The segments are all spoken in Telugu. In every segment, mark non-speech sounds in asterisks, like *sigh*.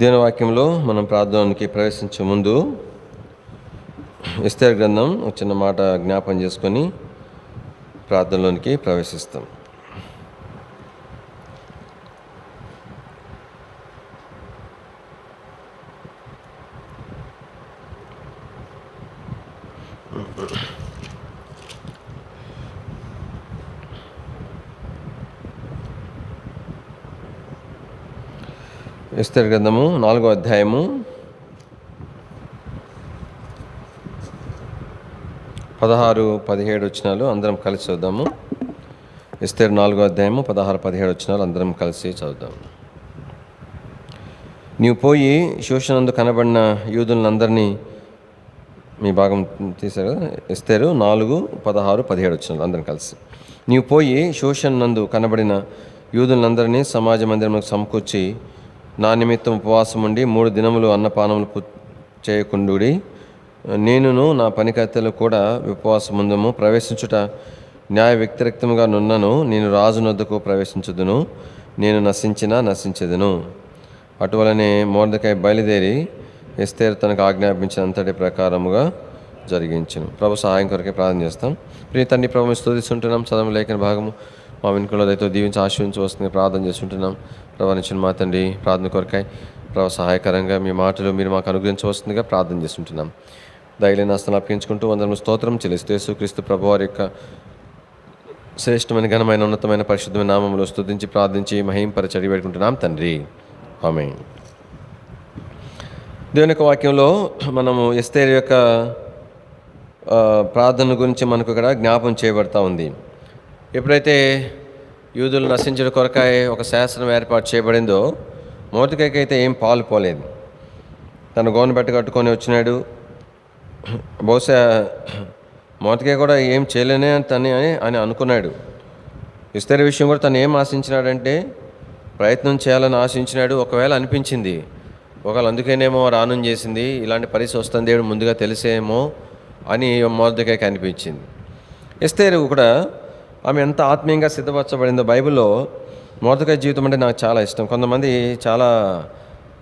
దేవుని మనం ప్రార్థనకి ప్రవేశించే ముందు ఇస్తేర్ గ్రంథం ఒక చిన్న మాట జ్ఞాపం చేసుకొని ప్రార్థనలోనికి ప్రవేశిస్తాం. ఇస్తేర్ గ్రంథము నాలుగో అధ్యాయము. పదహారు పదిహేడు వచ్చినాలు అందరం కలిసి చదువుదాము. ఇస్తేర్ నాలుగో అధ్యాయము పదహారు పదిహేడు వచ్చినాలు అందరం కలిసి చదువుదాం నీవు పోయి శోషణందు కనబడిన యూదులందరినీ మీ భాగం తీశారు కదా? ఇస్తారు నాలుగు పదహారు పదిహేడు వచ్చినాలు అందరం కలిసి. నీవు పోయి శోషణ నందు కనబడిన యూదులందరినీ సమాజ మందిరంలో సమకూర్చి నా నిమిత్తం ఉపవాసం ఉండి మూడు దినములు అన్నపానములు చేయకుండుడి. నేనును నా పనికర్తలు కూడా ఉపవాసం ముందము ప్రవేశించుట న్యాయ వ్యతిరేక్తముగా నున్నను. నేను రాజునొద్దకు ప్రవేశించదును. నేను నశించినా నశించదును. అటువలనే మోర్దకాయ బయలుదేరి ఎస్తేరు తనకు ఆజ్ఞాపించిన అంతటి ప్రకారముగా జరిగించను. ప్రభు సహాయం కొరకే ప్రార్థన చేస్తాం. ప్రియ తండ్రి ప్రభు స్థుతిస్తుంటున్నాం చదవలేఖన భాగము మా వెనుకలో దయతో దీవించి ఆశ్రయించి వస్తుంది. ప్రార్థన చేస్తుంటున్నాం. ప్రభావించిన మా తండ్రి ప్రార్థన కొరకాయ ప్రభు సహాయకరంగా మీ మాటలు మీరు మాకు అనుగ్రహించవస్తుందిగా ప్రార్థన చేస్తుంటున్నాం. దయలేని అస్తలు అప్పగించుకుంటూ వందరం స్తోత్రం చెల్లిస్తూ యేసుక్రీస్తు ప్రభు వారి యొక్క శ్రేష్టమైన ఘనమైన ఉన్నతమైన పరిశుద్ధమైన నామంలో స్తుతించి ప్రార్థించి మహింపరచడి పెట్టుకుంటున్నాం తండ్రి. ఆమె దేవుని యొక్క వాక్యంలో మనము ఎస్తేర్ యొక్క ప్రార్థన గురించి మనకు ఇక్కడ జ్ఞాపం చేయబడతా ఉంది. ఎప్పుడైతే యూదులు నశించడం కొరకాయ ఒక శాసనం ఏర్పాటు చేయబడిందో మోతికైకి అయితే ఏం పాలు పోలేదు. తన గోను బట్ట కట్టుకొని వచ్చినాడు. బహుశా మోతికే కూడా ఏం చేయలేనే తని అని అని అనుకున్నాడు. ఇస్తరి విషయం కూడా తను ఏం ఆశించినాడంటే ప్రయత్నం చేయాలని ఆశించినాడు. ఒకవేళ అనిపించింది ఒకవేళ అందుకేనేమో రానం చేసింది ఇలాంటి పరిస్థితి వస్తుంది దేవుడు ముందుగా తెలిసేమో అని మోర్దకాయకి అనిపించింది. ఎస్తేరు కూడా ఆమె ఎంత ఆత్మీయంగా సిద్ధపరచబడిందో బైబిల్లో మోర్దకాయ జీవితం అంటే నాకు చాలా ఇష్టం. కొంతమంది చాలా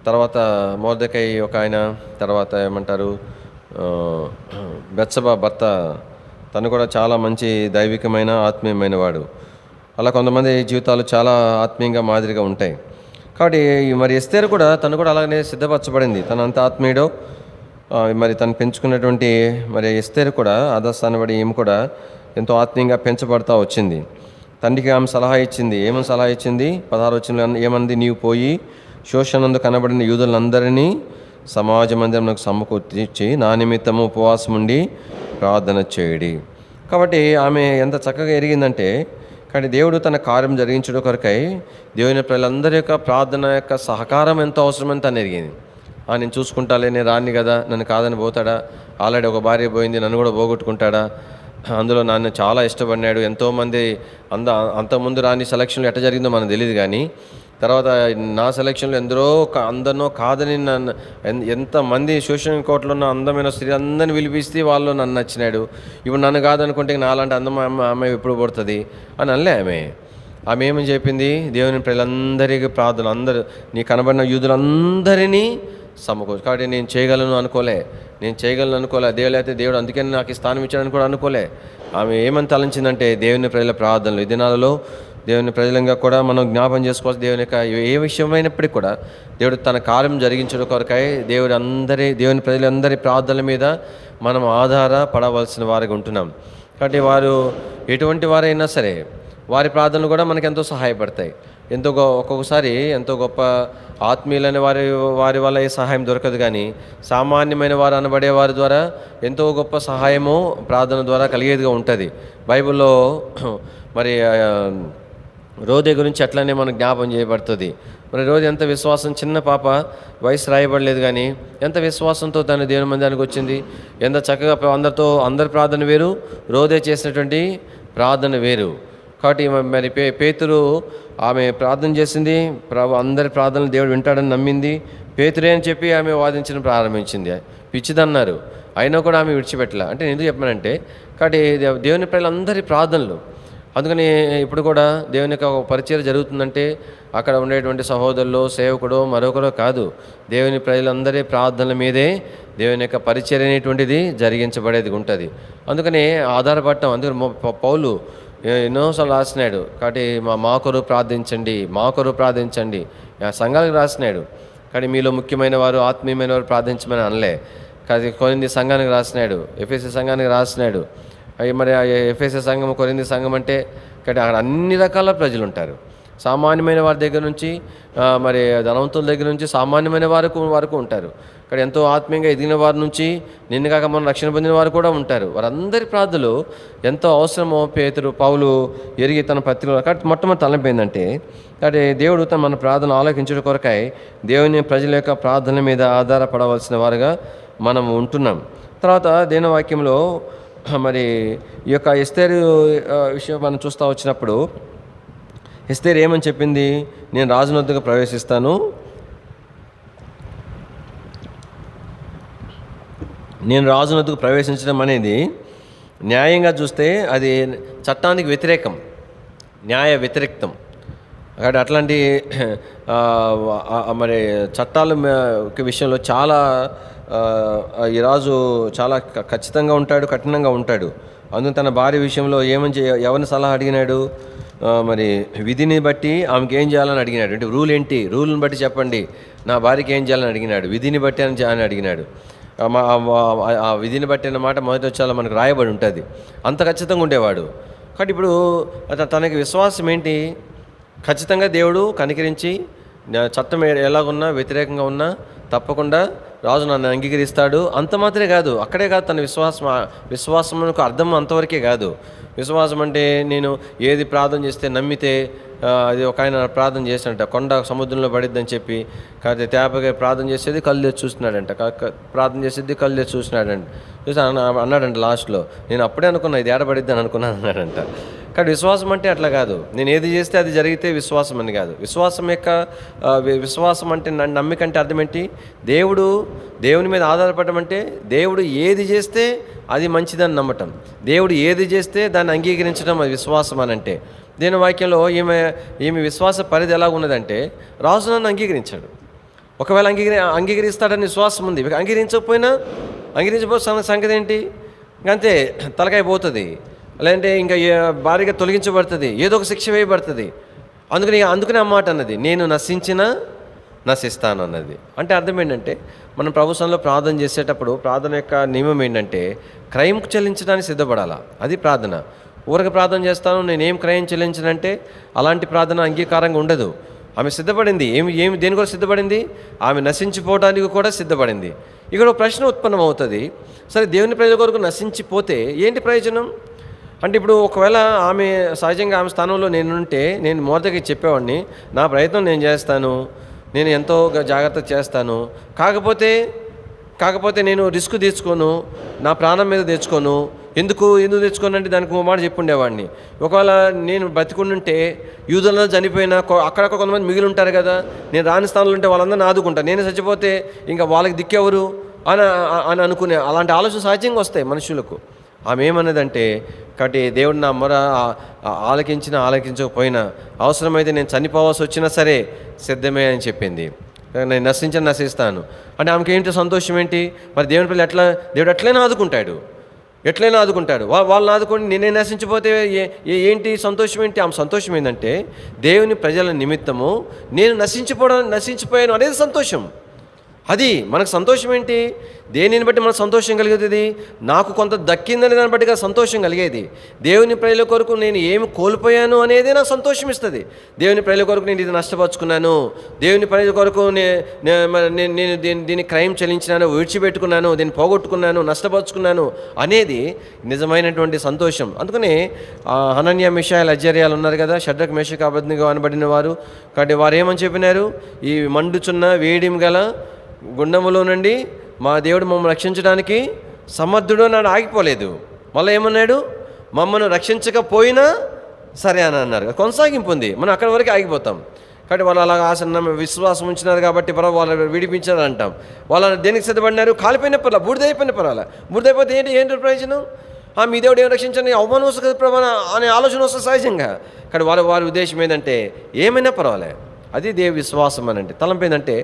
తర్వాత మోర్దకాయ ఒక ఆయన తర్వాత ఏమంటారు బెచ్చబ భర్త తను కూడా చాలా మంచి దైవికమైన ఆత్మీయమైన వాడు. అలా కొంతమంది జీవితాలు చాలా ఆత్మీయంగా మాదిరిగా ఉంటాయి. కాబట్టి మరి ఎస్తేరు కూడా తను కూడా అలాగనే సిద్ధపరచబడింది. తను అంత ఆత్మీయుడో మరి తను పెంచుకున్నటువంటి మరి ఎస్తేరు కూడా ఆదర్శాన్ని ఈమె కూడా ఎంతో ఆత్మీయంగా పెంచబడతా వచ్చింది. తండ్రికి ఆమె సలహా ఇచ్చింది. ఏమని సలహా ఇచ్చింది? పదహారు వచ్చిన ఏమంది? నీవు పోయి శోషణందు కనబడిన యూదులందరినీ సమాజ మందిరంలో సమకూర్చి నా నిమిత్తము ఉపవాసం ఉండి ప్రార్థన చేయడి. కాబట్టి ఆమె ఎంత చక్కగా ఎరిగిందంటే కానీ దేవుడు తన కార్యం జరిగించడం కొరకై దేవుని ప్రజలందరి యొక్క ప్రార్థన యొక్క సహకారం ఎంతో అవసరమని తను ఎరిగింది. నేను చూసుకుంటాలే నేను రాని కదా నన్ను కాదని పోతాడా? ఆల్రెడీ ఒక భార్య పోయింది నన్ను కూడా పోగొట్టుకుంటాడా? అందులో నన్ను చాలా ఇష్టపడినాడు. ఎంతోమంది అంద అంతకుముందు రాని సెలక్షన్లు ఎట్ట జరిగిందో మనకు తెలియదు కానీ తర్వాత నా సెలక్షన్లో ఎందరో కా- అందరినో కాదని నన్ను ఎంతమంది సోషల్ కోర్టులో ఉన్న అందమైన స్త్రీ అందరిని పిలిపిస్తే వాళ్ళు నన్ను నచ్చినాడు. ఇప్పుడు నన్ను కాదనుకుంటే నాలాంటి అందమైన అమ్మ ఆమె ఎప్పుడు పడుతుంది? అని అనలే ఆమె. ఆమె ఏమని చెప్పింది? దేవుని ప్రజలందరికీ ప్రార్థన అందరు నీ కనబడిన యూదులందరినీ సమకూర్చు కాబట్టి నేను చేయగలను అనుకోలే. నేను చేయగలను అనుకోలే. దేవుడు అయితే దేవుడు అందుకే నాకు ఈ స్థానం ఇచ్చాడని కూడా అనుకోలే. ఆమె ఏమని తలంచిందంటే దేవుని ప్రజల ప్రార్థనలు. ఈ దినాలలో దేవుని ప్రజలంగా కూడా మనం జ్ఞాపం చేసుకోవచ్చు దేవుని యొక్క ఏ విషయమైనప్పటికీ కూడా దేవుడు తన కార్యం జరిగించడం కొరకై దేవుడు అందరి దేవుని ప్రజలందరి ప్రార్థనల మీద మనం ఆధారపడవలసిన వారిగా ఉంటున్నాం. కాబట్టి వారు ఎటువంటి వారైనా సరే వారి ప్రార్థనలు కూడా మనకు ఎంతో సహాయపడతాయి. ఎంతో గొ ఒక్కొక్కసారి ఎంతో గొప్ప ఆత్మీయులైన వారి వారి వల్ల ఏ సహాయం దొరకదు కానీ సామాన్యమైన వారు అనబడే వారి ద్వారా ఎంతో గొప్ప సహాయము ప్రార్థన ద్వారా కలిగేదిగా ఉంటుంది. బైబిల్లో *clears throat* మరి రోదే గురించి అట్లనే మనకు జ్ఞాపం చేయబడుతుంది. మరి రోజు ఎంత విశ్వాసం చిన్న పాప వయసు రాయబడలేదు కానీ ఎంత విశ్వాసంతో తను దేవుని మందిరానికి వచ్చింది? ఎంత చక్కగా అందరితో అందరి ప్రార్థన వేరు రోదే చేసినటువంటి ప్రార్థన వేరు. కాబట్టి మరి పే పేతురు ఆమె ప్రార్థన చేసింది. ప్రభు అందరి ప్రార్థనలు దేవుడు వింటాడని నమ్మింది. పేతురే అని చెప్పి ఆమె వాదించడం ప్రారంభించింది. పిచ్చిదన్నారు. అయినా కూడా ఆమె విడిచిపెట్టలే. అంటే నేను ఎందుకు చెప్పానంటే కాబట్టి దేవుని ప్రజలందరి ప్రార్థనలు. అందుకని ఇప్పుడు కూడా దేవుని యొక్క ఒక పరిచయం జరుగుతుందంటే అక్కడ ఉండేటువంటి సహోదరులు సేవకుడు మరొకరు కాదు. దేవుని ప్రజలందరి ప్రార్థనల మీదే దేవుని యొక్క పరిచయం అనేటువంటిది జరిగించబడేది ఉంటుంది. అందుకని ఆధారపడటం అందుకని పౌలు ఎన్నోసార్లు రాసినాడు కాబట్టి మా మా కొరకు ప్రార్థించండి మా కొరకు ప్రార్థించండి ఆ సంఘాలకు రాసినాడు. కానీ మీలో ముఖ్యమైన వారు ఆత్మీయమైన వారు ప్రార్థించమని అనలే. కానీ కొరింది సంఘానికి రాసినాడు ఎఫ్ఎస్సి సంఘానికి రాసినాడు. అవి మరి ఆ ఎఫ్ఎస్సి సంఘం కొరింది సంఘం అంటే కానీ అక్కడ అన్ని రకాల ప్రజలు ఉంటారు. సామాన్యమైన వారి దగ్గర నుంచి మరి ధనవంతుల దగ్గర నుంచి సామాన్యమైన వారికి వరకు ఉంటారు. ఇక్కడ ఎంతో ఆత్మీయంగా ఎదిగిన వారి నుంచి నిన్ను కాక మనం రక్షణ పొందిన వారు కూడా ఉంటారు. వారందరి ప్రార్థనలు ఎంతో అవసరమో పేతురు పౌలు ఎరిగి తన పత్రికలు కాబట్టి మొట్టమొదటి తలంపు కాబట్టి దేవుడు తన మన ప్రార్థన ఆలోకించడం కొరకై దేవుని ప్రజల యొక్క ప్రార్థనల మీద ఆధారపడవలసిన వారుగా మనం ఉంటున్నాం. తర్వాత దీనవాక్యంలో *clears throat* మరి ఈ యొక్క ఎస్తేరు విషయం మనం చూస్తూ వచ్చినప్పుడు ఎస్తేరు ఏమని చెప్పింది? నేను రాజున ప్రవేశిస్తాను నేను రాజునద్దుకు ప్రవేశించడం అనేది న్యాయంగా చూస్తే అది చట్టానికి వ్యతిరేకం న్యాయ వ్యతిరేక్తం. కాబట్టి అట్లాంటి మరి చట్టాల విషయంలో చాలా ఈ రాజు చాలా ఖచ్చితంగా ఉంటాడు కఠినంగా ఉంటాడు. అందుకు తన భార్య విషయంలో ఏమని చే ఎవరిని సలహా అడిగినాడు? మరి విధిని బట్టి ఆమెకి ఏం చేయాలని అడిగినాడు? అంటే రూల్ ఏంటి? రూల్ని బట్టి చెప్పండి. నా భార్యకి ఏం చేయాలని అడిగినాడు? విధిని బట్టి అని అని అడిగినాడు. ఆ విధిని బట్టి అన్నమాట మొదటి వచ్చాలో మనకు రాయబడి ఉంటుంది. అంత ఖచ్చితంగా ఉండేవాడు. కాబట్టి ఇప్పుడు తనకి విశ్వాసం ఏంటి? ఖచ్చితంగా దేవుడు కనికరించి చట్టం ఎలాగున్నా వ్యతిరేకంగా ఉన్నా తప్పకుండా రాజు నన్ను అంగీకరిస్తాడు. అంత మాత్రమే కాదు అక్కడే కాదు తన విశ్వాసం విశ్వాసం అర్థం అంతవరకే కాదు. విశ్వాసం అంటే నేను ఏది ప్రార్థన చేస్తే నమ్మితే అది ఒక ఆయన ప్రార్థన చేసినట్ట కొండ సముద్రంలో పడిద్దని చెప్పి కాకపోతే తేపగా ప్రార్థన చేసేది కళ్ళు తెచ్చి చూస్తున్నాడంట ప్రార్థన చేసేది కళ్ళు తెచ్చి చూస్తున్నాడంట. చూసి అన్నాడంట లాస్ట్లో నేను అప్పుడే అనుకున్నా ఇది ఏడబడిద్ది అని అనుకున్నాను అన్నాడంట. కానీ విశ్వాసం అంటే అట్లా కాదు. నేను ఏది చేస్తే అది జరిగితే విశ్వాసం అని కాదు. విశ్వాసం యొక్క విశ్వాసం అంటే నమ్మిక అంటే అర్థం ఏంటి? దేవుడు దేవుని మీద ఆధారపడటం అంటే దేవుడు ఏది చేస్తే అది మంచిదని నమ్మటం. దేవుడు ఏది చేస్తే దాన్ని అంగీకరించడం అది విశ్వాసం అని అంటే. దీని వాక్యంలో ఈమె ఈమె విశ్వాస పరిధి ఎలా ఉన్నదంటే రాజు నన్ను అంగీకరించాడు. ఒకవేళ అంగీకరి అంగీకరిస్తాడని విశ్వాసం ఉంది. అంగీకరించకపోయినా అంగీకరించబో సంగతి ఏంటి అంతే తలకాయ పోతుంది. లేదంటే ఇంకా భారీగా తొలగించబడుతుంది. ఏదో ఒక శిక్ష వేయబడుతుంది. అందుకని అందుకనే ఆ మాట అన్నది. నేను నశించిన నశిస్తాను అన్నది అంటే అర్థం ఏంటంటే మనం ప్రభుత్వంలో ప్రార్థన చేసేటప్పుడు ప్రార్థన యొక్క నియమం ఏంటంటే క్రైమ్ చెల్లించడానికి సిద్ధపడాలా? అది ప్రార్థన. ఊరక ప్రార్థన చేస్తాను నేను ఏం క్రయం చెల్లించనంటే అలాంటి ప్రార్థన అంగీకారంగా ఉండదు. ఆమె సిద్ధపడింది. ఏమి ఏమి దేని కూడా సిద్ధపడింది? ఆమె నశించిపోవడానికి కూడా సిద్ధపడింది. ఇక్కడ ఒక ప్రశ్న ఉత్పన్నం అవుతుంది సరే దేవుని ప్రజల కొరకు నశించిపోతే ఏంటి ప్రయోజనం? అంటే ఇప్పుడు ఒకవేళ ఆమె సహజంగా ఆమె స్థానంలో నేను ఉంటే నేను మోదకి చెప్పేవాడిని నా ప్రయత్నం నేను చేస్తాను నేను ఎంతో జాగ్రత్త చేస్తాను కాకపోతే కాకపోతే నేను రిస్క్ తీసుకోను నా ప్రాణం మీద తెచ్చుకోను ఎందుకు ఎందుకు తెచ్చుకోనంటే దానికి ఓ మాట చెప్పుండేవాడిని. ఒకవేళ నేను బతికుండుంటే యూదులలో చనిపోయినా అక్కడక్కడ కొంతమంది మిగిలి ఉంటారు కదా నేను రాని స్థానంలో ఉంటే వాళ్ళందరినీ ఆదుకుంటాను నేను చచ్చిపోతే ఇంకా వాళ్ళకి దిక్కెవరు? అని అని అనుకునే అలాంటి ఆలోచన సహజంగా వస్తాయి మనుషులకు. ఆమె ఏమన్నదంటే కాబట్టి దేవుడు నా మొర ఆలకించినా ఆలకించకపోయినా అవసరమైతే నేను చనిపోవాల్సి వచ్చినా సరే సిద్ధమే అని చెప్పింది. నేను నశించిన నశిస్తాను. అంటే ఆమెకి ఏంటి సంతోషం ఏంటి? మరి దేవుని పిల్లలు ఎట్లా దేవుడు ఎట్లయినా ఆదుకుంటాడు. ఎట్లయినా ఆదుకుంటాడు. వా వాళ్ళని ఆదుకొని నేనే నశించిపోతే ఏ- ఏంటి సంతోషం ఏంటి? ఆమె సంతోషం ఏంటంటే దేవుని ప్రజల నిమిత్తము నేను నశించిపోవడం నశించిపోయాను అనేది సంతోషం. అది మనకు సంతోషం ఏంటి? దేనిని బట్టి మనకు సంతోషం కలిగేది? నాకు కొంత దక్కిందని దాన్ని బట్టి సంతోషం కలిగేది. దేవుని ప్రజల కొరకు నేను ఏమి కోల్పోయాను అనేది నాకు సంతోషం ఇస్తుంది. దేవుని ప్రజల కొరకు నేను ఇది నష్టపరుచుకున్నాను. దేవుని ప్రజల కొరకు నేను నేను దీన్ని దీన్ని క్రైమ్ చెల్లించినాను విడిచిపెట్టుకున్నాను దీన్ని పోగొట్టుకున్నాను నష్టపరుచుకున్నాను అనేది నిజమైనటువంటి సంతోషం. అందుకని అనన్య మిషాయల అజర్యాలు ఉన్నారు కదా షడ్రక్ మేషక్ అబద్ధిగా అనబడిన వారు. కాబట్టి వారు ఏమని చెప్పినారు? ఈ మండుచున్న వేడిం గల గుండములో నుండి మా దేవుడు మమ్మల్ని రక్షించడానికి సమర్థుడు నాడు ఆగిపోలేదు. మళ్ళీ ఏమన్నాడు? మమ్మల్ని రక్షించకపోయినా సరే అని అన్నారు. కొనసాగింపు ఉంది. మనం అక్కడి వరకు ఆగిపోతాం. కాబట్టి వాళ్ళు అలాగ ఆశ విశ్వాసం ఉంచినారు కాబట్టి పర్వాలేదు వాళ్ళు విడిపించారు అంటాం వాళ్ళు దేనికి సిద్ధపడినారు? కాలిపోయిన పర్వాలేదు బూడిదైపోయిన పర్వాలేదు బూడిదైపోతే ఏంటి? ఏంటి ప్రయోజనం? ఆ మీ దేవుడు ఏం రక్షించండి? అవమానం వస్తుంది కదా అనే ఆలోచన వస్తుంది సహజంగా. కానీ వాళ్ళ వారి ఉద్దేశం ఏంటంటే ఏమైనా పర్వాలేదు అది దేవ విశ్వాసం అని అంటే తలంపేందంటే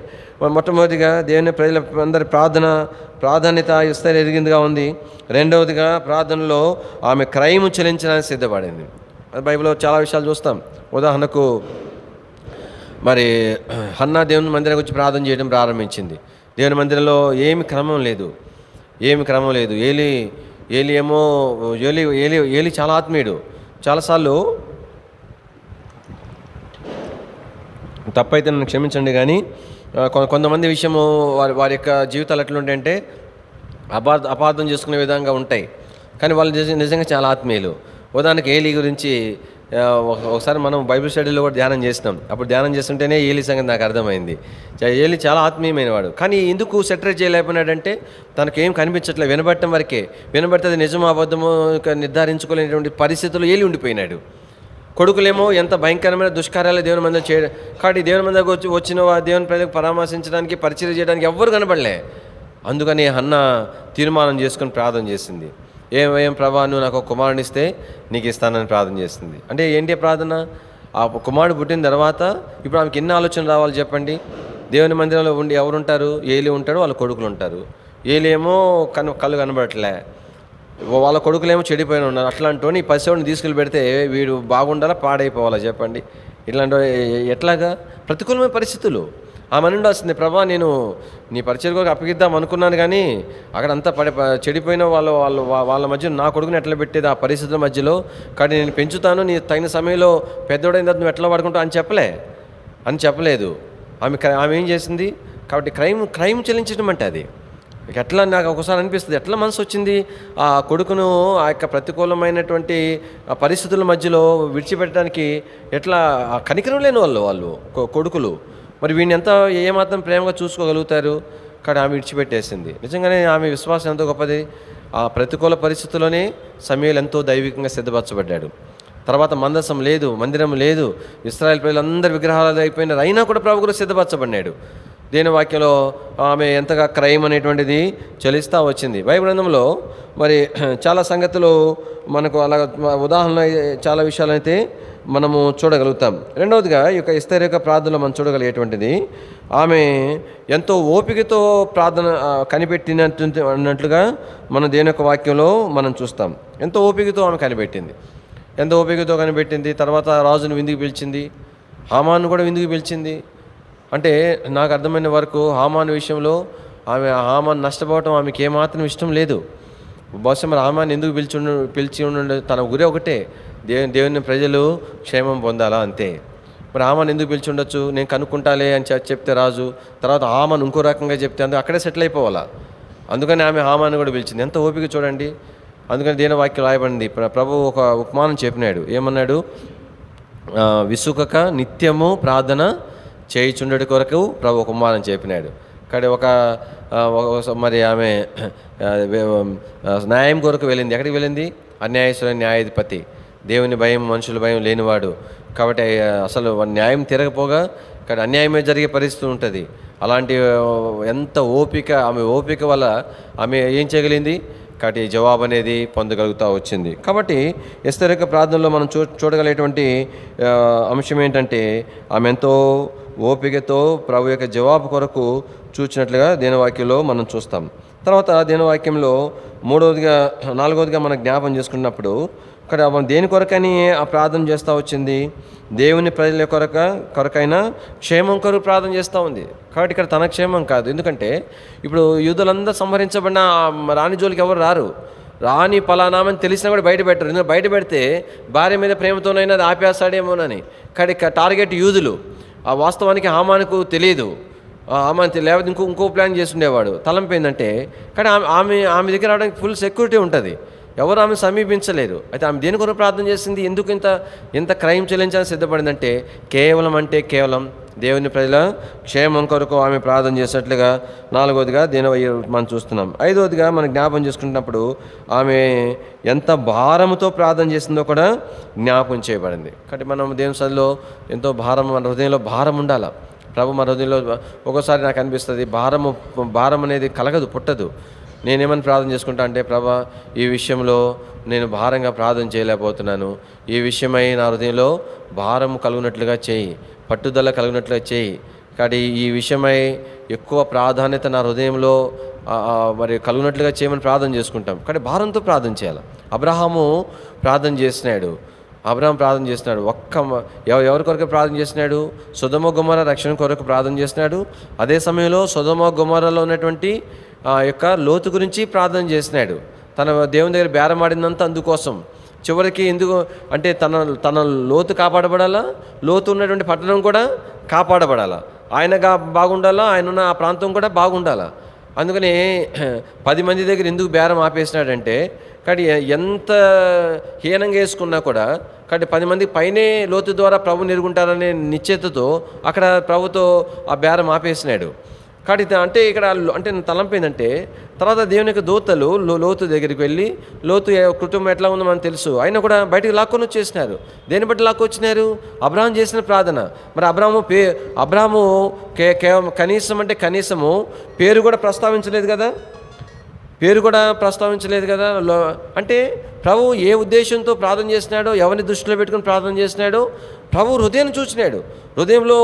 మొట్టమొదటిగా దేవుని ప్రజల అందరి ప్రార్థన ప్రాధాన్యత ఇస్తారు ఎదిగిందిగా ఉంది. రెండవదిగా ప్రార్థనలో ఆమె క్రైము చెల్లించడానికి సిద్ధపడింది. అది బైబిల్లో చాలా విషయాలు చూస్తాం. ఉదాహరణకు మరి హన్నా దేవుని మందిరం గురించి ప్రార్థన చేయడం ప్రారంభించింది. దేవుని మందిరంలో ఏమి క్రమం లేదు. ఏమి క్రమం లేదు. ఏలి ఏలి ఏమో ఏలి ఏలి ఏలి చాలా ఆత్మీయుడు. చాలాసార్లు తప్పైతే నన్ను క్షమించండి కానీ కొ- కొంతమంది విషయము వారి వారి యొక్క జీవితాలు ఎట్లుంటాయంటే అపార్థ అపార్థం చేసుకునే విధంగా ఉంటాయి. కానీ వాళ్ళు నిజంగా చాలా ఆత్మీయులు. ఉదాహరణకి ఏలి గురించి ఒకసారి మనం బైబిల్ స్టడీలో కూడా ధ్యానం చేసినాం. అప్పుడు ధ్యానం చేస్తుంటేనే ఏలి సంగతి నాకు అర్థమైంది. ఏలి చాలా ఆత్మీయమైన వాడు కానీ ఎందుకు సెటరేట్ చేయలేకపోయినాడంటే తనకు ఏం కనిపించట్లేదు. వినబడటం వరకే. వినబడితే అది నిజమో అబద్ధమో నిర్ధారించుకోలేనటువంటి పరిస్థితుల్లో ఏలి ఉండిపోయినాడు. కొడుకులేమో ఎంత భయంకరమైన దుష్కార్యాలు దేవుని మందిలో చేయడం కాబట్టి దేవుని మందికి వచ్చి వచ్చిన వా- దేవుని ప్రజలకు పరామర్శించడానికి పరిచయం చేయడానికి ఎవ్వరు కనబడలే. అందుకని అన్న తీర్మానం చేసుకుని ప్రార్థన చేసింది. ఏం ఏం ప్రభా నువ్వు నాకు ఒక కుమారుని ఇస్తే నీకు ఇస్తానని ప్రార్థన చేసింది. అంటే ఏంటి ప్రార్థన? ఆ కుమారుడు పుట్టిన తర్వాత ఇప్పుడు ఆమెకి ఎన్ని ఆలోచనలు రావాలి చెప్పండి? దేవుని మందిరంలో ఉండి ఎవరు ఉంటారు ఏలి ఉంటాడు వాళ్ళ కొడుకులు ఉంటారు. ఏలేమో కను కళ్ళు కనబడట్లే. వాళ్ళ కొడుకులేమో చెడిపోయిన ఉన్నారు. అట్లాంటి ఈ పసివాడిని తీసుకెళ్ళి పెడితే వీడు బాగుండాలా పాడైపోవాలా చెప్పండి. ఇట్లాంటి ఎట్లాగా? ప్రతికూలమైన పరిస్థితులు. ఆమె నుండి వస్తుంది ప్రభా నేను నీ పరిచయం కూడా అప్పగిద్దాం అనుకున్నాను కానీ అక్కడ అంతా పడి చెడిపోయిన వాళ్ళు వాళ్ళ వాళ్ళ మధ్య నా కొడుకుని ఎట్లా పెట్టేది? ఆ పరిస్థితుల మధ్యలో కానీ నేను పెంచుతాను నీ తగిన సమయంలో పెద్దోడైన తర్వాత నువ్వు ఎట్లా వాడుకుంటావు? అని చెప్పలే. అని చెప్పలేదు. ఆమె క్రై- ఆమె ఏం చేసింది? కాబట్టి క్రైమ్ క్రైమ్ చెల్లించడం అంటే అది. ఎట్లా నాకు ఒకసారి అనిపిస్తుంది ఎట్లా మనసు వచ్చింది? ఆ కొడుకును ఆ యొక్క ప్రతికూలమైనటువంటి ఆ పరిస్థితుల మధ్యలో విడిచిపెట్టడానికి ఎట్లా కనికరం లేని వాళ్ళు వాళ్ళు కొడుకులు. మరి వీడిని ఎంత ఏమాత్రం ప్రేమగా చూసుకోగలుగుతారు? కానీ ఆమె విడిచిపెట్టేసింది. నిజంగానే ఆమె విశ్వాసం ఎంతో గొప్పది. ఆ ప్రతికూల పరిస్థితుల్లోనే సమయాలు ఎంతో దైవికంగా సిద్ధపరచబడ్డాడు. తర్వాత మందసం లేదు మందిరం లేదు. ఇస్రాయల్ ప్రజలందరి విగ్రహాలు అయిపోయినారు. అయినా కూడా ప్రభు కూడా సిద్ధపరచబడినాడు. దేని వాక్యంలో ఆమె ఎంతగా క్రైమ్ అనేటువంటిది చలిస్తూ వచ్చింది? బైబిల్ మరి చాలా సంగతులు మనకు అలా ఉదాహరణ చాలా విషయాలైతే మనము చూడగలుగుతాం. రెండవదిగా ఈ యొక్క ఇస్తరి యొక్క ప్రార్థనలో మనం చూడగలిగేటువంటిది ఆమె ఎంతో ఓపికతో ప్రార్థన కనిపెట్టినట్టు అన్నట్లుగా మన దేని యొక్క వాక్యంలో మనం చూస్తాం. ఎంతో ఓపికతో ఆమె కనిపెట్టింది. ఎంత ఓపికతో కనిపెట్టింది. తర్వాత రాజును విందుకు పిలిచింది. హామాను కూడా విందుకు పిలిచింది. అంటే నాకు అర్థమైన వరకు హామాన్ విషయంలో ఆమె హామాన్ నష్టపోవటం ఆమెకి ఏమాత్రం ఇష్టం లేదు. బహుశా మరి హామాన్ ఎందుకు పిలిచి ఉండ పిలిచి ఉండ తన గురి ఒకటే. దేవుని దేవుని ప్రజలు క్షేమం పొందాలా అంతే. మరి హామాన్ ఎందుకు పిలిచి ఉండొచ్చు? నేను కనుక్కుంటాలే అని చెప్తే రాజు. తర్వాత హామాన్ ఇంకో రకంగా చెప్తే అందుకు అక్కడే సెటిల్ అయిపోవాలా? అందుకని ఆమె హామాన్ కూడా పిలిచింది. ఎంత ఓపిక చూడండి. అందుకని దేని వాక్యం రాయబడింది ప్రభు ఒక ఉపమానం చెప్పినాడు. ఏమన్నాడు? విసుకక నిత్యము ప్రార్థన చేయిచుండటి కొరకు ప్రభు ఒక ఉపమానం చెప్పినాడు. కానీ ఒక మరి ఆమె న్యాయం కొరకు వెళ్ళింది. ఎక్కడికి వెళ్ళింది? అన్యాయశ్వర న్యాయాధిపతి. దేవుని భయం మనుషుల భయం లేనివాడు. కాబట్టి అసలు న్యాయం తిరగపోగా కానీ అన్యాయమే జరిగే పరిస్థితి ఉంటుంది. అలాంటి ఎంత ఓపిక ఆమె ఓపిక వల్ల ఆమె ఏం చేయగలిగింది? కాబట్టి జవాబు అనేది పొందగలుగుతూ వచ్చింది. కాబట్టి ఎస్తర్ యొక్క ప్రార్థనలో మనం చూ చూడగలిగేటువంటి అంశం ఏంటంటే ఆమె ఎంతో ఓపికతో ప్రభు యొక్క జవాబు కొరకు చూచినట్లుగా దేనవాక్యంలో మనం చూస్తాం. తర్వాత దేనవాక్యంలో మూడవదిగా నాలుగవదిగా మనం జ్ఞాపం చేసుకున్నప్పుడు ఇక్కడ దేని కొరకని ఆ ప్రార్థన చేస్తూ వచ్చింది? దేవుని ప్రజల కొరక కొరకైనా క్షేమం కొరకు ప్రార్థన చేస్తూ ఉంది. కాబట్టి ఇక్కడ తన క్షేమం కాదు. ఎందుకంటే ఇప్పుడు యూదులందరూ సంహరించబడిన రాణి జోలికి ఎవరు రారు? రాని పలానామని తెలిసినా కూడా బయట పెట్టరు. ఎందుకంటే బయట పెడితే భార్య మీద ప్రేమతోనైనా అది ఆపేస్తాడేమోనని. ఇక్కడ టార్గెట్ యూదులు. ఆ వాస్తవానికి హామానుకు తెలియదు. ఆమె లేకపోతే ఇంకో ఇంకో ప్లాన్ చేస్తుండేవాడు. తలంపు ఏంటంటే కానీ ఆమె ఆమె ఆమె దగ్గర రావడానికి ఫుల్ సెక్యూరిటీ ఉంటుంది. ఎవరు ఆమె సమీపించలేదు అయితే ఆమె దేని కొరకు ప్రార్థన చేసింది? ఎందుకు ఇంత ఇంత క్రైమ్ చెల్లించాలని సిద్ధపడిందంటే కేవలం అంటే కేవలం దేవుని ప్రజల క్షేమం కొరకు ఆమె ప్రార్థన చేసినట్లుగా నాలుగవదిగా దీని మనం చూస్తున్నాం. ఐదవదిగా మనం జ్ఞాపం చేసుకుంటున్నప్పుడు ఆమె ఎంత భారముతో ప్రార్థన చేసిందో కూడా జ్ఞాపకం చేయబడింది. కాబట్టి మనం దేవుని సదిలో ఎంతో భారం మన హృదయంలో భారం ఉండాలి? ప్రభు మన హృదయంలో ఒక్కోసారి నాకు అనిపిస్తుంది భారము భారం అనేది కలగదు పుట్టదు. నేనేమని ప్రార్థన చేసుకుంటా అంటే ప్రభా ఈ విషయంలో నేను భారంగా ప్రార్థన చేయలేకపోతున్నాను. ఈ విషయమై నా హృదయంలో భారం కలుగునట్లుగా చేయి పట్టుదల కలుగునట్లుగా చేయి. కాబట్టి ఈ విషయమై ఎక్కువ ప్రాధాన్యత నా హృదయంలో మరి కలుగునట్లుగా చేయమని ప్రార్థన చేసుకుంటాం. కానీ భారంతో ప్రార్థన చేయాలి. అబ్రహాము ప్రార్థన చేసినాడు. అబ్రహం ప్రార్థన చేస్తున్నాడు. ఒక్క ఎవరి కొరకు ప్రార్థన చేసినాడు సుధమ గుమర రక్షణ కొరకు ప్రార్థన చేసినాడు అదే సమయంలో సుధమ గుమరలో ఉన్నటువంటి ఆ యొక్క లోతు గురించి ప్రార్థన చేసినాడు తన దేవుని దగ్గర బేరమాడిందంతా అందుకోసం. చివరికి ఎందుకు అంటే తన తన లోతు కాపాడబడాలా? లోతు ఉన్నటువంటి పట్టణం కూడా కాపాడబడాలా? ఆయనగా బాగుండాలా? ఆయన ఉన్న ఆ ప్రాంతం కూడా బాగుండాలా? అందుకని పది మంది దగ్గర ఎందుకు బేరం ఆపేసినాడంటే కానీ ఎంత హీనంగా వేసుకున్నా కూడా కానీ పది మంది పైనే లోతు ద్వారా ప్రభు నిరుగుంటారనే నిశ్చేతతో అక్కడ ప్రభుతో ఆ బేరం ఆపేసినాడు. కాబట్టి అంటే ఇక్కడ అంటే తలంపు ఏంటంటే తర్వాత దేవుని యొక్క దూతలు లోతు దగ్గరికి వెళ్ళి లోతు కుటుంబం ఎట్లా ఉందో మనకు తెలుసు. అయినా కూడా బయటికి లాక్కొని వచ్చేసినారు. దేని బట్టి లాక్కొచ్చినారు అబ్రాహం చేసిన ప్రార్థన. మరి అబ్రాహము పే అబ్రాహము కే కేవలం కనీసం అంటే కనీసము పేరు కూడా ప్రస్తావించలేదు కదా? పేరు కూడా ప్రస్తావించలేదు కదా? అంటే ప్రభు ఏ ఉద్దేశంతో ప్రార్థన చేసినాడో ఎవరిని దృష్టిలో పెట్టుకుని ప్రార్థన చేసినాడో ప్రభు హృదయం చూసినాడు హృదయంలో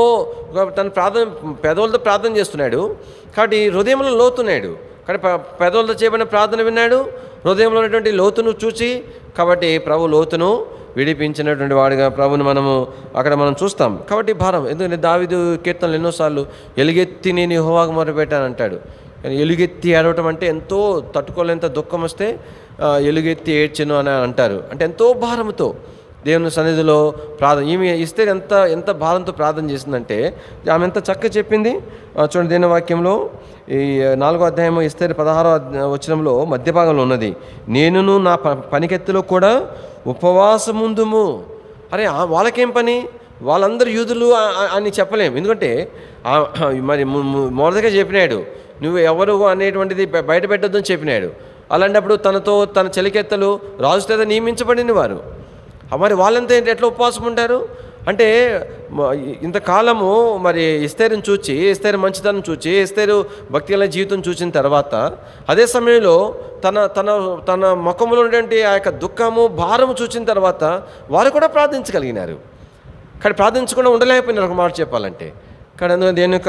ఒక తన ప్రార్థన పెదవులతో ప్రార్థన చేస్తున్నాడు. కాబట్టి హృదయంలో లోతున్నాడు. కాబట్టి ప- పెదవులతో చేయబడిన ప్రార్థన విన్నాడు. హృదయంలో ఉన్నటువంటి లోతును చూసి కాబట్టి ప్రభు లోతును విడిపించినటువంటి వాడిగా ప్రభుని మనము అక్కడ మనం చూస్తాం. కాబట్టి భారం. ఎందుకంటే దావిదు కీర్తనలు ఎన్నోసార్లు ఎలుగెత్తి నేను యెహోవాకు మొరపెట్టానంటాడు కానీ ఎలుగెత్తి ఏడవటం అంటే ఎంతో తట్టుకోలేంత దుఃఖం వస్తే ఎలుగెత్తి ఏడ్చను అని అంటారు. అంటే ఎంతో భారంతో దేవుని సన్నిధిలో ప్రార్థన. ఈమె ఇస్తే ఎంత ఎంత భారంతో ప్రార్థన చేసిందంటే ఆమె ఎంత చక్కగా చెప్పింది. ఆ, చూడండి దేని వాక్యంలో ఈ నాలుగో అధ్యాయం ఇస్తే పదహారో వచనంలో మధ్య భాగంలో ఉన్నది. నేనును నా ప పనికెత్తులో కూడా ఉపవాసముందుము. అరే వాళ్ళకేం పని? వాళ్ళందరూ యూదులు అని చెప్పలేము ఎందుకంటే మరి మొదటిగా చెప్పినాడు. నువ్వు ఎవరు అనేటువంటిది బయట పెట్టొద్దని చెప్పినాడు. అలాంటప్పుడు తనతో తన చెలికెత్తలు రాజు చేత నియమించబడిన వారు మరి వాళ్ళంతా ఏంటి ఎట్లా ఉపవాసం ఉంటారు? అంటే ఇంతకాలము మరి ఇస్తేరుని చూచి ఇస్తేరు మంచితనం చూచి ఇస్తేరు భక్తి గల జీవితం చూసిన తర్వాత అదే సమయంలో తన తన తన ముఖంలో ఉన్నటువంటి ఆ యొక్క దుఃఖము భారము చూసిన తర్వాత వారు కూడా ప్రార్థించగలిగినారు. కానీ ప్రార్థించకుండా ఉండలేకపోయినారు ఒక మాట చెప్పాలంటే. కానీ అందుకని దేని యొక్క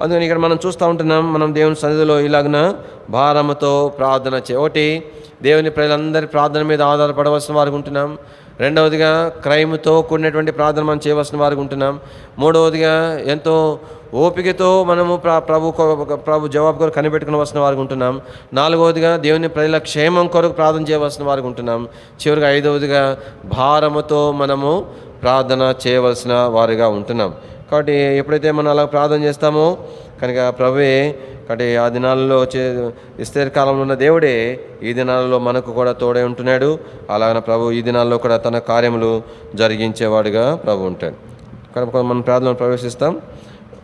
అందుకని ఇక్కడ మనం చూస్తూ ఉంటున్నాం మనం దేవుని సన్నిధిలో ఇలాగున భారముతో ప్రార్థన చే ఒకటి దేవుని ప్రజలందరి ప్రార్థన మీద ఆధారపడవలసిన వారికి ఉంటున్నాం. రెండవదిగా క్రైమ్తో కూడినటువంటి ప్రార్థన మనం చేయవలసిన వారికి ఉంటున్నాం. మూడవదిగా ఎంతో ఓపికతో మనము ప్ర ప్రభు ప్రభు జవాబు కొరకు కనిపెట్టుకునవలసిన వారికి ఉంటున్నాం. నాలుగవదిగా దేవుని ప్రజల క్షేమం కొరకు ప్రార్థన చేయవలసిన వారికి ఉంటున్నాం. చివరిగా ఐదవదిగా భారముతో మనము ప్రార్థన చేయవలసిన వారిగా ఉంటున్నాం. కాబట్టి ఎప్పుడైతే మనం అలా ప్రార్థన చేస్తామో కనుక ప్రభువే కాబట్టి ఆ దినాలలో చే ఇస్తేర్ కాలంలో ఉన్న దేవుడే ఈ దినాలలో మనకు కూడా తోడే ఉంటున్నాడు. అలాగనే ప్రభు ఈ దినాల్లో కూడా తన కార్యములు జరిగించేవాడుగా ప్రభు ఉంటాడు. కనుక మనం ప్రార్థనలో ప్రవేశిస్తాం.